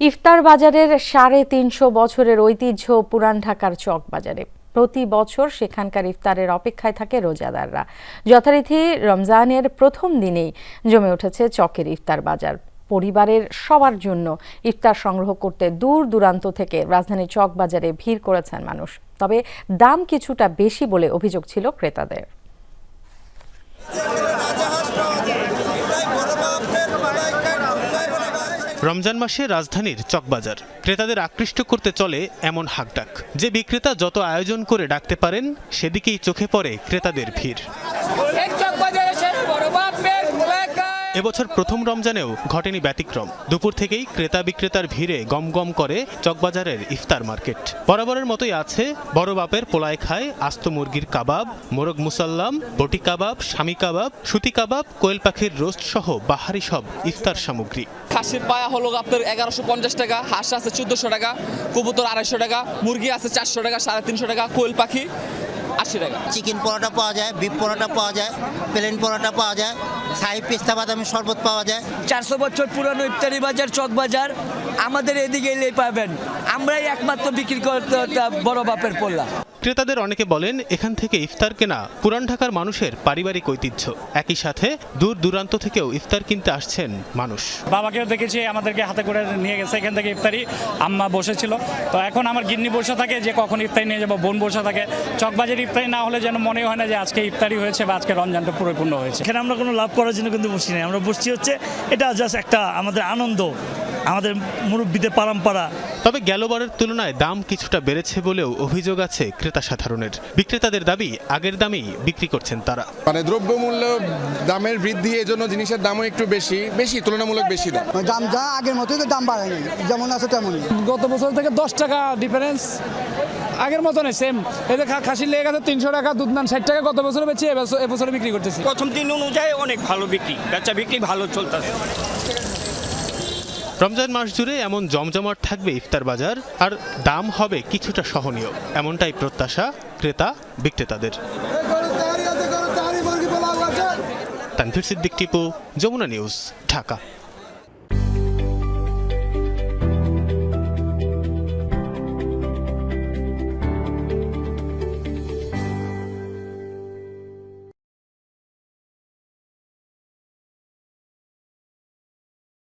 ইফতার বাজারের সাড়ে তিনশো বছরের ঐতিহ্য পুরান ঢাকার চক বাজারে প্রতি বছর সেখানকার ইফতারের অপেক্ষায় থাকে রোজাদাররা। যথারীতি রমজানের প্রথম দিনেই জমে উঠেছে চকের ইফতার বাজার। পরিবারের সবার জন্য ইফতার সংগ্রহ করতে দূর দূরান্ত থেকে রাজধানীর চক বাজারে ভিড় করেছেন মানুষ। তবে দাম কিছুটা বেশি বলে অভিযোগ ছিল ক্রেতাদের। রমজান মাসে রাজধানীর চকবাজার। ক্রেতাদের আকৃষ্ট করতে চলে এমন হাকডাক। যে বিক্রেতা যত আয়োজন করে ডাকতে পারেন, সেদিকেই চোখে পড়ে ক্রেতাদের ভিড় এক চক বাজারে শেষ বড় বাপের এলাকায় এবছর প্রথম রমজানেও ঘটেনি ব্যতিক্রম। দুপুর থেকেই ক্রেতা বিক্রেতার ভিড়ে গমগম করে চকবাজারের ইফতার মার্কেট। বরাবরের মতোই আছে বড় বাপের পোলায় খায়, আস্ত মুরগির কাবাব, মোরগ মুসাল্লাম, বটি কাবাব, স্বামী কাবাব, সুতি কাবাব, কোয়েল পাখির রোস্ট সহ বাহারি সব ইফতার সামগ্রী। খাসির পায়া হলো আপনার এগারোশো পঞ্চাশ টাকা, হাঁস আছে চোদ্দোশো টাকা, কবুতর আড়াইশো টাকা, মুরগি আছে চারশো টাকা, সাড়ে তিনশো টাকা, কোয়েল পাখি আশি টাকা। চিকেন পরোটা পাওয়া যায় বিফ পরোটা পাওয়া যায় প্লেন পরোটা পাওয়া যায় সাই পেস্তা বাদামের শরবত পাওয়া যায়। চারশো বছর পুরানো ইত্যাদি বাজার চক বাজার আমাদের এদিকে এলেই পাবেন। আমরাই একমাত্র বিক্রি করতে বড় বাপের পোল্লা ক্রেতাদের অনেকে বলেন এখান থেকে ইফতার কেনা পুরান ঢাকার মানুষের পারিবারিক ঐতিহ্য। একই সাথে দূর দূরান্ত থেকেও ইফতার কিনতে আসছেন মানুষ। বাবাকেও দেখেছি আমাদেরকে হাতে করে নিয়ে গেছে এখান থেকে ইফতারি। আম্মা বসেছিল। তো এখন আমার গিন্নি বসে থাকে যে কখন ইফতারি নিয়ে যাব বোন বসে থাকে। চকবাজার ইফতারি না হলে যেন মনে হয় না যে আজকে ইফতারি হয়েছে বা আজকে রমজানটা পরিপূর্ণ হয়েছে। এখানে আমরা কোনো লাভ করার জন্য কিন্তু বসছি না আমরা বসছি হচ্ছে এটা জাস্ট একটা আমাদের আনন্দ। আমাদের মুরব্বীদের পারম্পরা। তবে গেলবারের তুলনায় দাম কিছুটা বেড়েছে বলেও অভিযোগ আছে ক্রেতা সাধারণের। বিক্রেতাদের দাবি আগের দামেই বিক্রি করছেন তারা। মানে দ্রব্যমূল্য দামের বৃদ্ধি এই জন্য জিনিসের দামও একটু বেশি বেশি তুলনামূলক বেশি দাম। দাম যা আগের মতোই তো দাম বাড়েনি যেমন আছে তেমনই। গত বছর থেকে দশ টাকা ডিফারেন্স আগের মতনই সেম খা- খাসির লেগে গেছে তিনশো টাকা দুধ নান ষাট টাকা গত বছর বেচে এবছর এবছরে বিক্রি করতেছি। প্রথম দিন অনুযায়ী অনেক ভালো বিক্রি বেচা বিক্রি ভালো চলতেছে। রমজান মাস জুড়ে এমন জমজমাট থাকবে ইফতার বাজার, আর দাম হবে কিছুটা সহনীয়। এমনটাই প্রত্যাশা ক্রেতা, বিক্রেতাদের। তানভীর সিদ্দিক টিপু, যমুনা নিউজ, ঢাকা।